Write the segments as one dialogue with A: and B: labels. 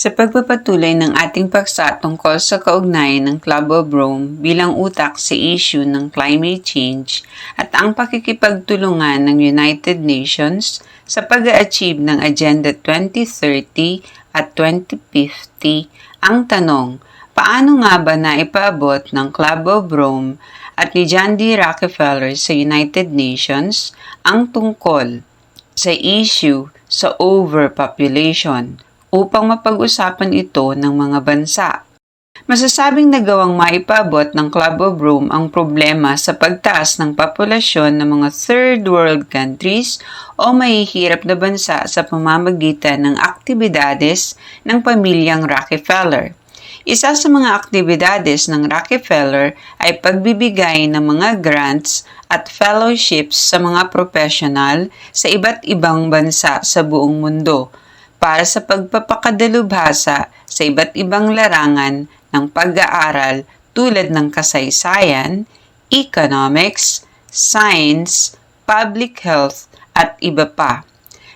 A: Sa pagpapatuloy ng ating paksa tungkol sa kaugnayan ng Club of Rome bilang utak sa issue ng climate change at ang pakikipagtulungan ng United Nations sa pag-achieve ng Agenda 2030 at 2050, ang tanong, paano nga ba na ipaabot ng Club of Rome at ni John D. Rockefeller sa United Nations ang tungkol sa issue sa overpopulation upang mapag-usapan ito ng mga bansa. Masasabing nagawang maipaabot ng Club of Rome ang problema sa pagtaas ng populasyon ng mga third world countries o mahihirap na bansa sa pamamagitan ng aktibidades ng pamilyang Rockefeller. Isa sa mga aktibidades ng Rockefeller ay pagbibigay ng mga grants at fellowships sa mga profesional sa iba't ibang bansa sa buong mundo para sa pagpapakadalubhasa sa iba't ibang larangan ng pag-aaral tulad ng kasaysayan, economics, science, public health, at iba pa.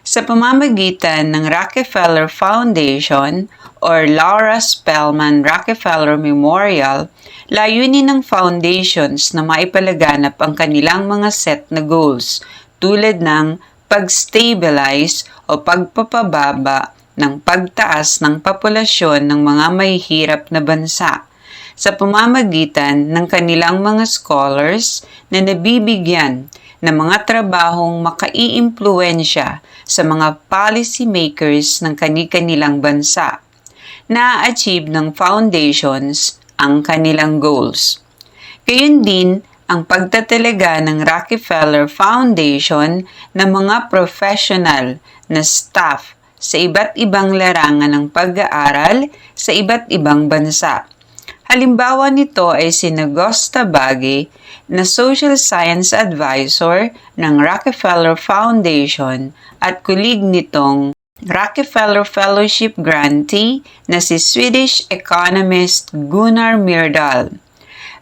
A: Sa pamamagitan ng Rockefeller Foundation or Laura Spellman Rockefeller Memorial, layunin ng foundations na maipalaganap ang kanilang mga set na goals tulad ng pag-stabilize o pagpapababa ng pagtaas ng populasyon ng mga mahihirap na bansa sa pamamagitan ng kanilang mga scholars na nabibigyan ng mga trabahong makaiimpluensya sa mga policy makers ng kani-kanilang bansa na-achieve ng foundations ang kanilang goals. Gayun din, ang pagtatalaga ng Rockefeller Foundation ng mga professional na staff sa iba't ibang larangan ng pag-aaral sa iba't ibang bansa. Halimbawa nito ay si Nagosta Bagi na Social Science Advisor ng Rockefeller Foundation at kulig nitong Rockefeller Fellowship grantee na si Swedish economist Gunnar Myrdal.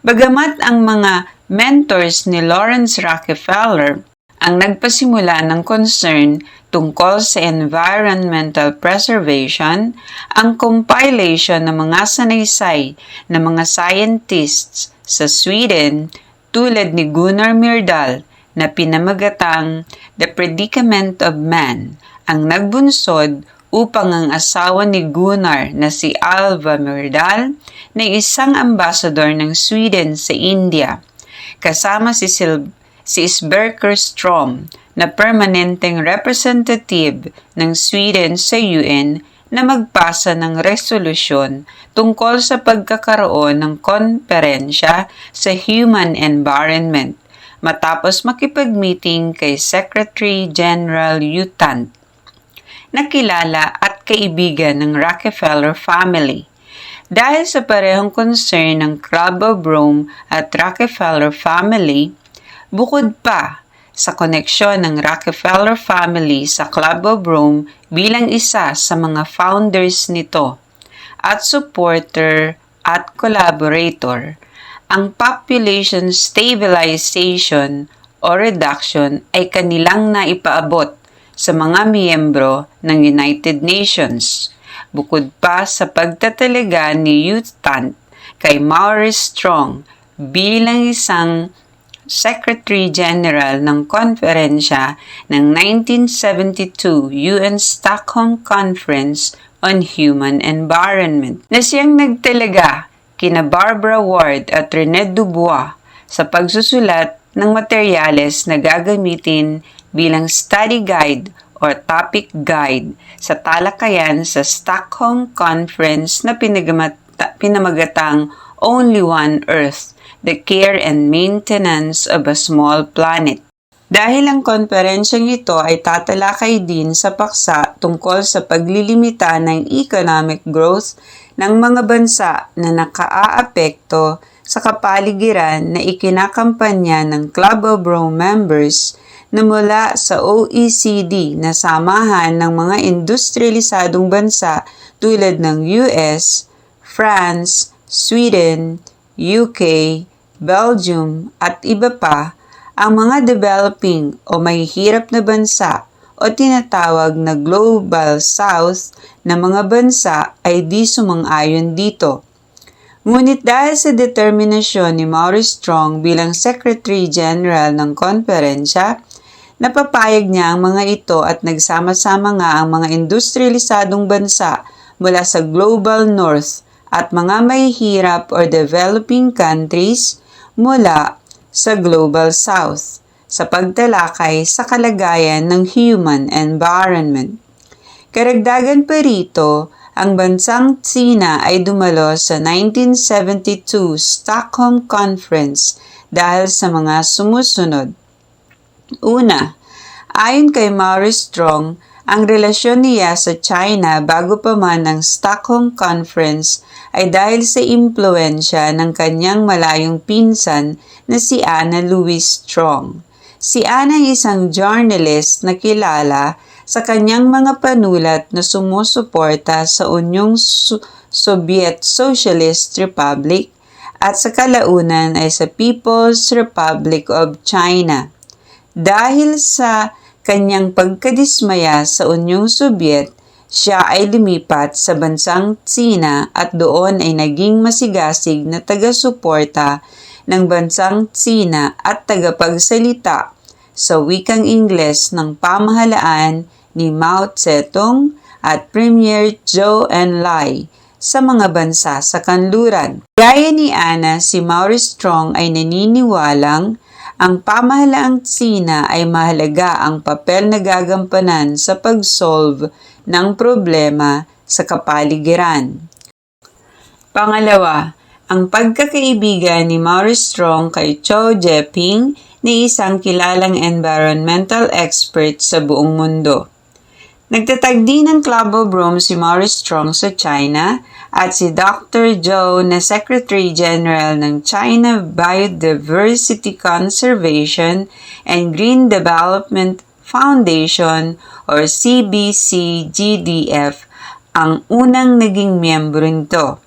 A: Bagamat ang mga mentors ni Lawrence Rockefeller ang nagpasimula ng concern tungkol sa environmental preservation, ang compilation ng mga sanaysay ng mga scientists sa Sweden tulad ni Gunnar Myrdal na pinamagatang The Predicament of Man ang nagbunsod upang ang asawa ni Gunnar na si Alva Myrdal na isang ambassador ng Sweden sa India kasama si, Sil- si Sverker Strom na permanenteng representative ng Sweden sa UN na magpasa ng resolusyon tungkol sa pagkakaroon ng konferensya sa human environment matapos makipag-meeting kay Secretary General Utant nakilala at kaibigan ng Rockefeller family. Dahil sa parehong concern ng Club of Rome at Rockefeller family, bukod pa sa koneksyon ng Rockefeller family sa Club of Rome bilang isa sa mga founders nito at supporter at collaborator, ang population stabilization o reduction ay kanilang naipaabot sa mga miyembro ng United Nations bukod pa sa pagtatalaga ni Youth Tant kay Maurice Strong bilang isang Secretary General ng konferensya ng 1972 UN Stockholm Conference on Human Environment na siyang nagtalaga kina Barbara Ward at Rene Dubois sa pagsusulat ng materyales na gagamitin bilang study guide or topic guide sa talakayan sa Stockholm Conference na pinamagatang Only One Earth, the Care and Maintenance of a Small Planet. Dahil ang konferensyang ito ay tatalakay din sa paksa tungkol sa paglilimita ng economic growth ng mga bansa na nakaaapekto sa kapaligiran na ikinakampanya ng Club of Rome members na mula sa OECD na samahan ng mga industrialisadong bansa tulad ng US, France, Sweden, UK, Belgium at iba pa, ang mga developing o mahihirap na bansa o tinatawag na Global South na mga bansa ay di sumang-ayon dito. Ngunit dahil sa determinasyon ni Maurice Strong bilang Secretary General ng konferensya, napapayag niya ang mga ito at nagsama-sama nga ang mga industrialisadong bansa mula sa Global North at mga mahihirap or developing countries mula sa Global South sa pagtalakay sa kalagayan ng human environment. Karagdagan pa rito, ang bansang Tsina ay dumalo sa 1972 Stockholm Conference dahil sa mga sumusunod. Una, ayon kay Maurice Strong, ang relasyon niya sa China bago pa man ang Stockholm Conference ay dahil sa impluensya ng kanyang malayong pinsan na si Anna Louise Strong. Si Anna ay isang journalist na kilala sa kanyang mga panulat na sumusuporta sa Unyong Soviet Socialist Republic at sa kalaunan ay sa People's Republic of China. Dahil sa kanyang pagkadismaya sa Unyong Soviet, siya ay lumipat sa bansang Tsina at doon ay naging masigasig na taga-suporta ng bansang Tsina at tagapagsalita sa wikang Ingles ng pamahalaan ni Mao Zedong at Premier Zhou Enlai sa mga bansa sa kanluran. Gaya ni Anna, si Maurice Strong ay naniniwalang ang pamahalaang Tsina ay mahalaga ang papel na gagampanan sa pag-solve ng problema sa kapaligiran. Pangalawa, ang pagkakaibigan ni Maurice Strong kay Cho Jeping ni isang kilalang environmental expert sa buong mundo. Nagtatag din ng Club of Rome si Maurice Strong sa China at si Dr. Zhou na Secretary General ng China Biodiversity Conservation and Green Development Foundation or CBCGDF ang unang naging miyembro nito.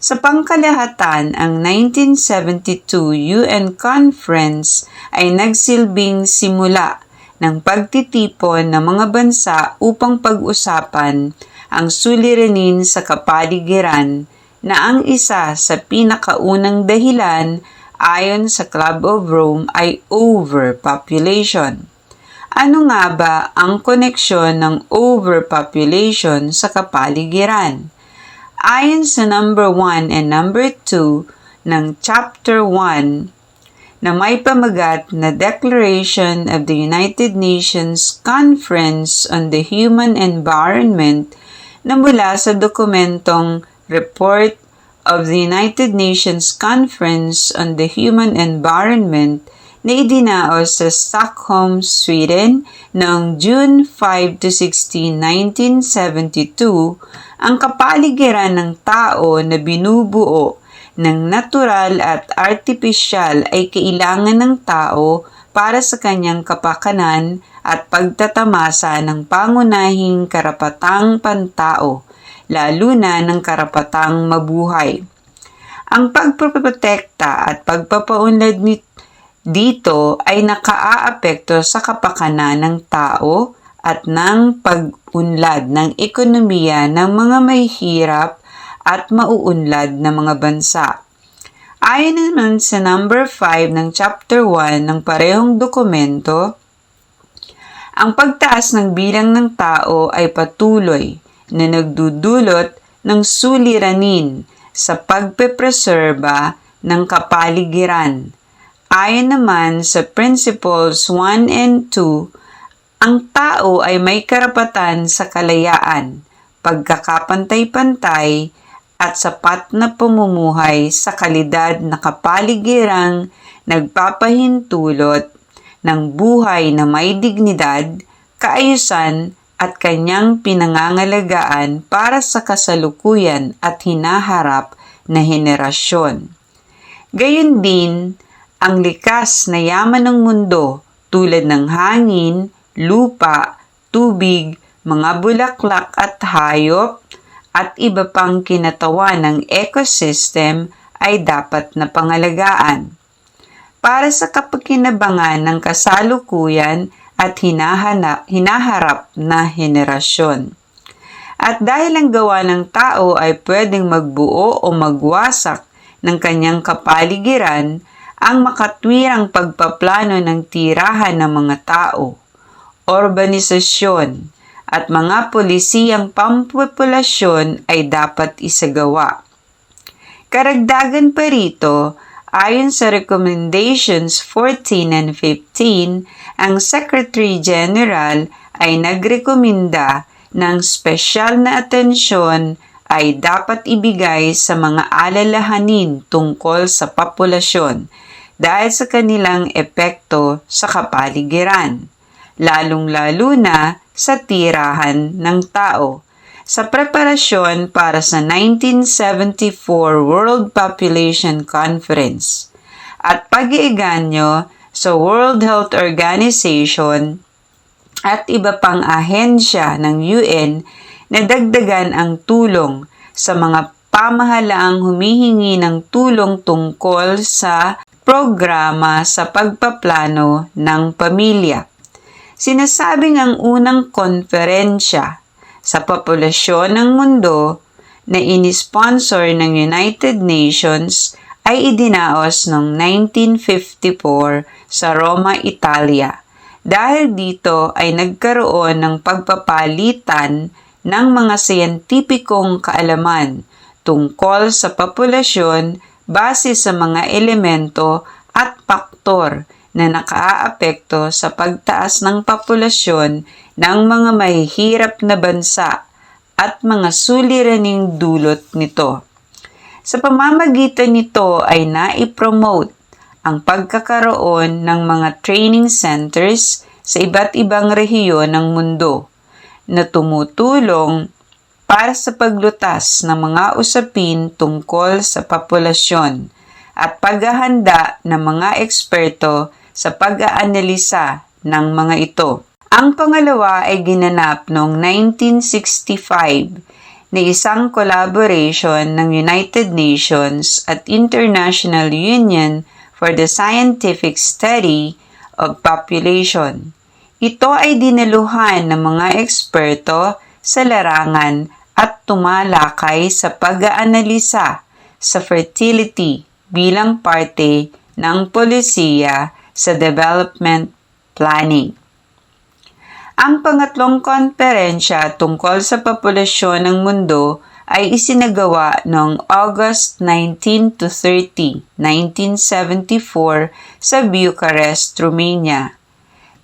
A: Sa pangkalahatan, ang 1972 UN Conference ay nagsilbing simula ng pagtitipon ng mga bansa upang pag-usapan ang suliranin sa kapaligiran na ang isa sa pinakaunang dahilan ayon sa Club of Rome ay overpopulation. Ano nga ba ang koneksyon ng overpopulation sa kapaligiran? Ayon sa number 1 and number 2 ng chapter 1 na may pamagat na Declaration of the United Nations Conference on the Human Environment na mula sa dokumentong Report of the United Nations Conference on the Human Environment na idinaos sa Stockholm, Sweden noong June 5 to 16, 1972, ang kapaligiran ng tao na binubuo ng natural at artificial ay kailangan ng tao para sa kanyang kapakanan at pagtatamasa ng pangunahing karapatang pantao, lalo na ng karapatang mabuhay. Ang pagprotekta at pagpapaunlad dito ay nakaaapekto sa kapakanan ng tao at ng pag-unlad ng ekonomiya ng mga may hirap at mauunlad na mga bansa. Ayon naman sa number 5 ng chapter 1 ng parehong dokumento, ang pagtaas ng bilang ng tao ay patuloy na nagdudulot ng suliranin sa pagpepreserba ng kapaligiran. Ayon naman sa Principles 1 and 2, ang tao ay may karapatan sa kalayaan, pagkakapantay-pantay, at sapat na pamumuhay sa kalidad na kapaligirang nagpapahintulot ng buhay na may dignidad, kaayusan at kanyang pinangangalagaan para sa kasalukuyan at hinaharap na henerasyon. Gayon din, ang likas na yaman ng mundo tulad ng hangin, lupa, tubig, mga bulaklak at hayop at iba pang kinatawa ng ecosystem ay dapat na pangalagaan. Para sa kapakinabangan ng kasalukuyan at hinaharap na henerasyon. At dahil ang gawa ng tao ay pwedeng magbuo o magwasak ng kanyang kapaligiran, ang makatwirang pagpaplano ng tirahan ng mga tao, urbanisasyon, at mga polisiyang pampopulasyon ay dapat isagawa. Karagdagan pa rito, ayon sa Recommendations 14 and 15, ang Secretary General ay nagrekomenda ng spesyal na atensyon ay dapat ibigay sa mga alalahanin tungkol sa populasyon dahil sa kanilang epekto sa kapaligiran, lalong-lalo na sa tirahan ng tao. Sa preparasyon para sa 1974 World Population Conference at pag-iiganyo sa World Health Organization at iba pang ahensya ng UN na dagdagan ang tulong sa mga pamahalaang humihingi ng tulong tungkol sa programa sa pagpaplano ng pamilya. Sinasabing ang unang konferensya sa populasyon ng mundo na inisponsor ng United Nations ay idinaos noong 1954 sa Roma, Italia. Dahil dito ay nagkaroon ng pagpapalitan ng mga siyentipikong kaalaman tungkol sa populasyon base sa mga elemento at faktor na nakaaapekto sa pagtaas ng populasyon ng mga mahihirap na bansa at mga suliraning dulot nito. Sa pamamagitan nito ay naipromote ang pagkakaroon ng mga training centers sa iba't ibang rehiyon ng mundo na tumutulong para sa paglutas ng mga usapin tungkol sa populasyon at paghahanda ng mga eksperto sa pag-aanalisa ng mga ito. Ang pangalawa ay ginanap noong 1965 na isang collaboration ng United Nations at International Union for the Scientific Study of Population. Ito ay dinaluhan ng mga eksperto sa larangan at tumalakay sa pag-aanalisa sa fertility bilang parte ng polisiya sa development planning. Ang pangatlong konferensya tungkol sa populasyon ng mundo ay isinagawa noong August 19 to 30, 1974 sa Bucharest, Romania.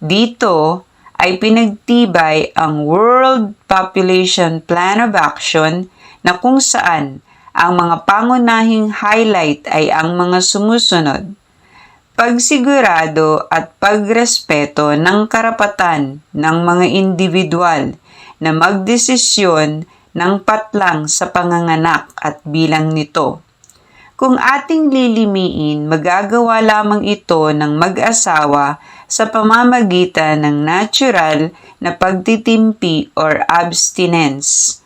A: Dito ay pinagtibay ang World Population Plan of Action na kung saan ang mga pangunahing highlight ay ang mga sumusunod pagsigurado at pagrespeto ng karapatan ng mga individual na magdesisyon ng patlang sa panganganak at bilang nito. Kung ating lilimiin, magagawa lamang ito ng mag-asawa sa pamamagitan ng natural na pagtitimpi or abstinence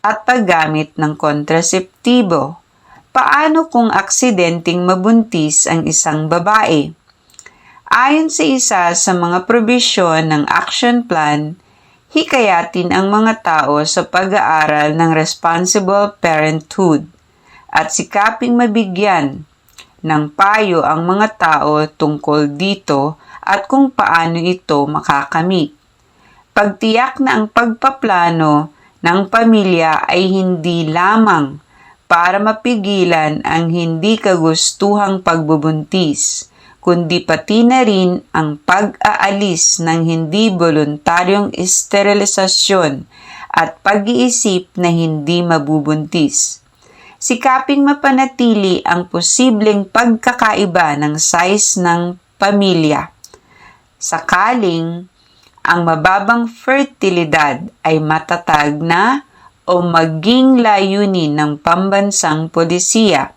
A: at paggamit ng kontraseptibo paano kung aksidenteng mabuntis ang isang babae? Ayon sa isa sa mga probisyon ng action plan, hikayatin ang mga tao sa pag-aaral ng responsible parenthood at sikaping mabigyan ng payo ang mga tao tungkol dito at kung paano ito makakamit. Pagtiyak na ang pagpaplano ng pamilya ay hindi lamang para mapigilan ang hindi kagustuhang pagbubuntis, kundi pati na rin ang pag-aalis ng hindi voluntaryong sterilisasyon at pag-iisip na hindi mabubuntis. Sikaping mapanatili ang posibleng pagkakaiba ng size ng pamilya. Sakaling ang mababang fertilidad ay matatag na o maging layunin ng pambansang polisiya.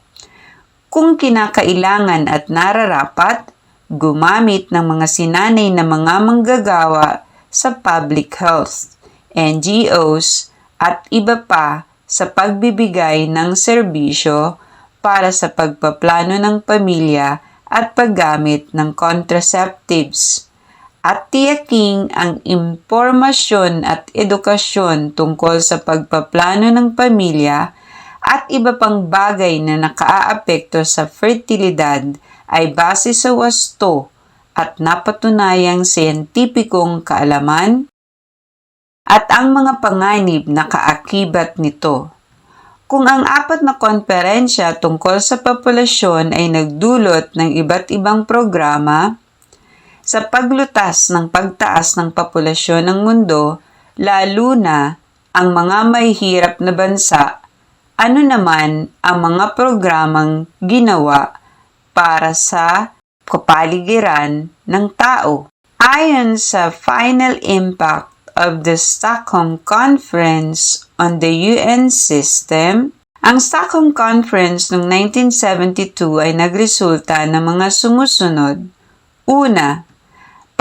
A: Kung kinakailangan at nararapat, gumamit ng mga sinanay na mga manggagawa sa public health, NGOs at iba pa sa pagbibigay ng serbisyo para sa pagpaplano ng pamilya at paggamit ng contraceptives. At tiyaking ang impormasyon at edukasyon tungkol sa pagpaplano ng pamilya at iba pang bagay na nakaaapekto sa fertilidad ay base sa wasto at napatunayang siyentipikong kaalaman at ang mga panganib na kaakibat nito. Kung ang apat na konferensya tungkol sa populasyon ay nagdulot ng iba't ibang programa, sa paglutas ng pagtaas ng populasyon ng mundo, lalo na ang mga may hirap na bansa, ano naman ang mga programang ginawa para sa kapaligiran ng tao. Ayon sa final impact of the Stockholm Conference on the UN system, ang Stockholm Conference noong 1972 ay nagresulta ng mga sumusunod. Una,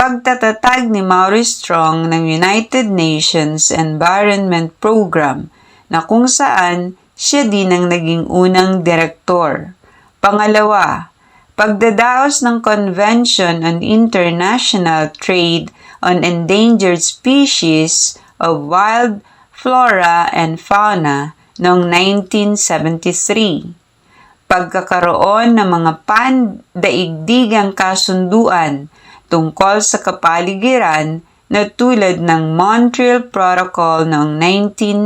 A: pagtatatag ni Maurice Strong ng United Nations Environment Program na kung saan siya din ang naging unang direktor. Pangalawa, pagdadaos ng Convention on International Trade on Endangered Species of Wild Flora and Fauna noong 1973. Pagkakaroon ng mga pandaigdigang kasunduan tungkol sa kapaligiran na tulad ng Montreal Protocol noong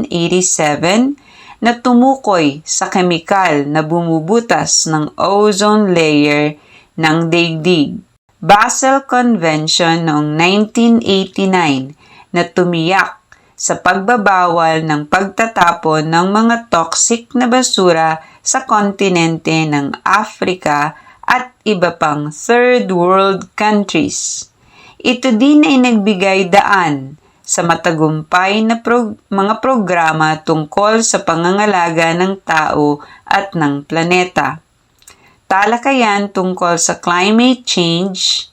A: 1987 na tumukoy sa kemikal na bumubutas ng ozone layer ng daigdig. Basel Convention noong 1989 na tumiyak sa pagbabawal ng pagtatapon ng mga toxic na basura sa kontinente ng Africa at iba pang third world countries. Ito din ay nagbigay daan sa matagumpay na prog- mga programa tungkol sa pangangalaga ng tao at ng planeta. Talakayan tungkol sa climate change,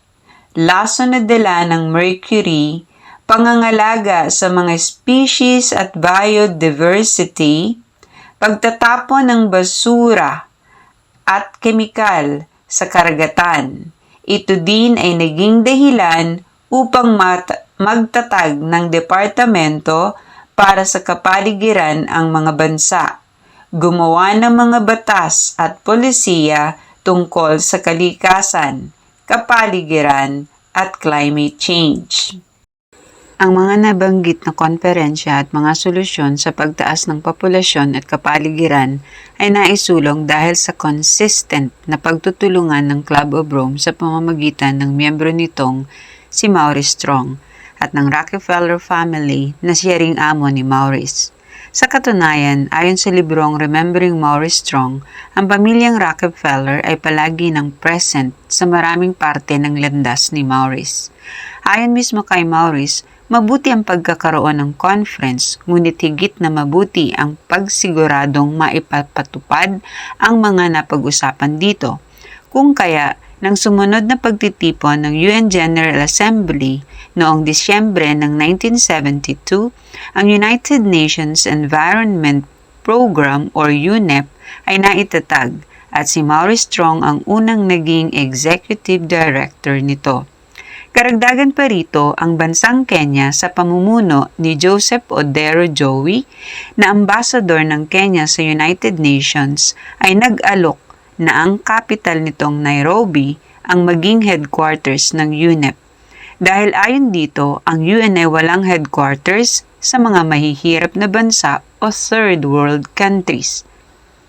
A: laso na dala ng mercury, pangangalaga sa mga species at biodiversity, pagtatapon ng basura at kemikal sa karagatan. Ito din ay naging dahilan upang magtatag ng departamento para sa kapaligiran ang mga bansa, gumawa ng mga batas at polisiya tungkol sa kalikasan, kapaligiran at climate change. Ang mga nabanggit na konferensya at mga solusyon sa pagtaas ng populasyon at kapaligiran ay naisulong dahil sa consistent na pagtutulungan ng Club of Rome sa pamamagitan ng miyembro nitong si Maurice Strong at ng Rockefeller family na siya ring amo ni Maurice. Sa katunayan, ayon sa librong Remembering Maurice Strong, ang pamilyang Rockefeller ay palagi ng present sa maraming parte ng landas ni Maurice. Ayon mismo kay Maurice, mabuti ang pagkakaroon ng conference, ngunit higit na mabuti ang pagsiguradong maipapatupad ang mga napag-usapan dito. Kung kaya, nang sumunod na pagtitipon ng UN General Assembly noong Disyembre ng 1972, ang United Nations Environment Program or UNEP ay naitatag at si Maurice Strong ang unang naging executive director nito. Karagdagan pa rito ang bansang Kenya sa pamumuno ni Joseph Odero Joey na ambassador ng Kenya sa United Nations ay nag-alok na ang capital nitong Nairobi ang maging headquarters ng UNEP. Dahil ayon dito, ang UN ay walang headquarters sa mga mahihirap na bansa o third world countries.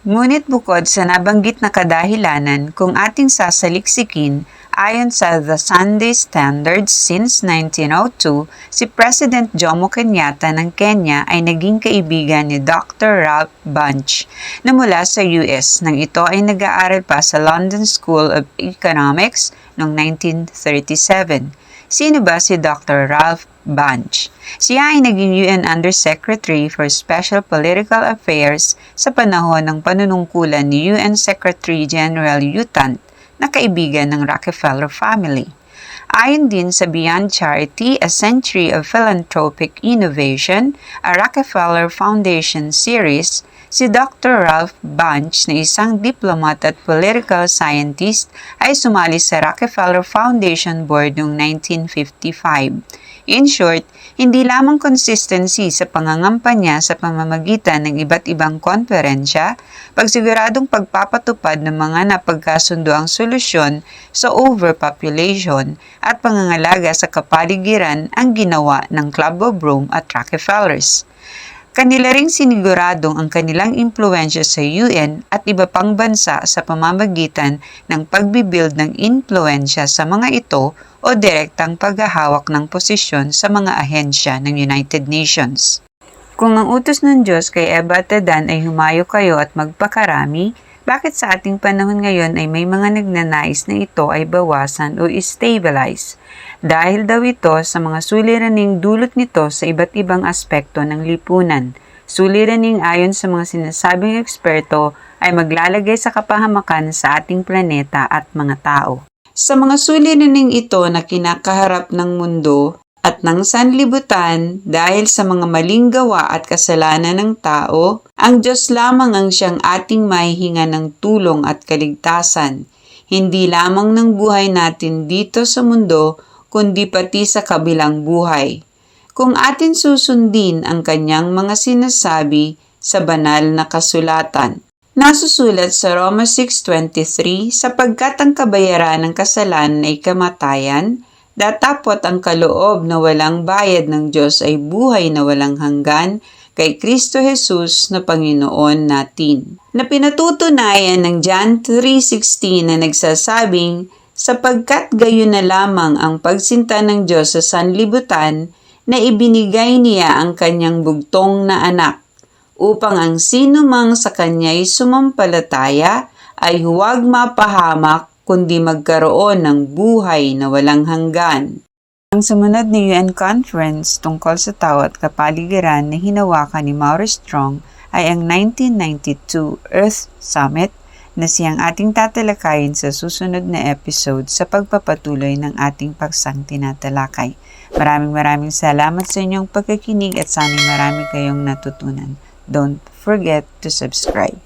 A: Ngunit bukod sa nabanggit na kadahilanan kung ating sasaliksikin, ayon sa The Sunday Standard since 1902, si President Jomo Kenyatta ng Kenya ay naging kaibigan ni Dr. Ralph Bunche na mula sa US nang ito ay nag-aaral pa sa London School of Economics noong 1937. Sino ba si Dr. Ralph Bunche? Siya ay naging UN Undersecretary for Special Political Affairs sa panahon ng panunungkulan ni UN Secretary General U na kaibigan ng Rockefeller family. Ayon din sa Beyond Charity, A Century of Philanthropic Innovation, a Rockefeller Foundation series, si Dr. Ralph Bunch na isang diplomat at political scientist ay sumali sa Rockefeller Foundation Board noong 1955. In short, hindi lamang consistency sa pangangampanya sa pamamagitan ng iba't ibang konferensya, pagsiguradong pagpapatupad ng mga napagkasundoang solusyon sa overpopulation at pangangalaga sa kapaligiran ang ginawa ng Club of Rome at Rockefellers. Kanila ring siniguradong ang kanilang impluensya sa UN at iba pang bansa sa pamamagitan ng pagbibuild ng impluensya sa mga ito o direktang paghahawak ng posisyon sa mga ahensya ng United Nations. Kung ang utos ng Diyos kay Eva at Adan ay humayo kayo at magpakarami, bakit sa ating panahon ngayon ay may mga nagnanais na ito ay bawasan o stabilize? Dahil daw ito sa mga suliraning dulot nito sa iba't ibang aspekto ng lipunan. Suliraning ayon sa mga sinasabing eksperto ay maglalagay sa kapahamakan sa ating planeta at mga tao. Sa mga suliraning ito na kinakaharap ng mundo, at ng sanlibutan dahil sa mga maling gawa at kasalanan ng tao, ang Diyos lamang ang siyang ating mahihinga ng tulong at kaligtasan, hindi lamang ng buhay natin dito sa mundo, kundi pati sa kabilang buhay. Kung atin susundin ang kanyang mga sinasabi sa banal na kasulatan. Nasusulat sa Roma 6.23, sapagkat ang kabayaran ng kasalanan ay kamatayan, Datapot ang kaloob na walang bayad ng Diyos ay buhay na walang hanggan kay Kristo Jesus na Panginoon natin. Na pinatutunayan ng John 3.16 na nagsasabing, sapagkat gayon na lamang ang pagsinta ng Diyos sa sanlibutan na ibinigay niya ang kanyang bugtong na anak upang ang sino mang sa kanya'y sumampalataya ay huwag mapahamak kundi magkaroon ng buhay na walang hanggan. Ang sumunod na UN conference tungkol sa tao at kapaligiran na hinawakan ni Maurice Strong ay ang 1992 Earth Summit na siyang ating tatalakayin sa susunod na episode sa pagpapatuloy ng ating paksang tinatalakay. Maraming maraming salamat sa inyong pagkakinig at sana'y marami kayong natutunan. Don't forget to subscribe.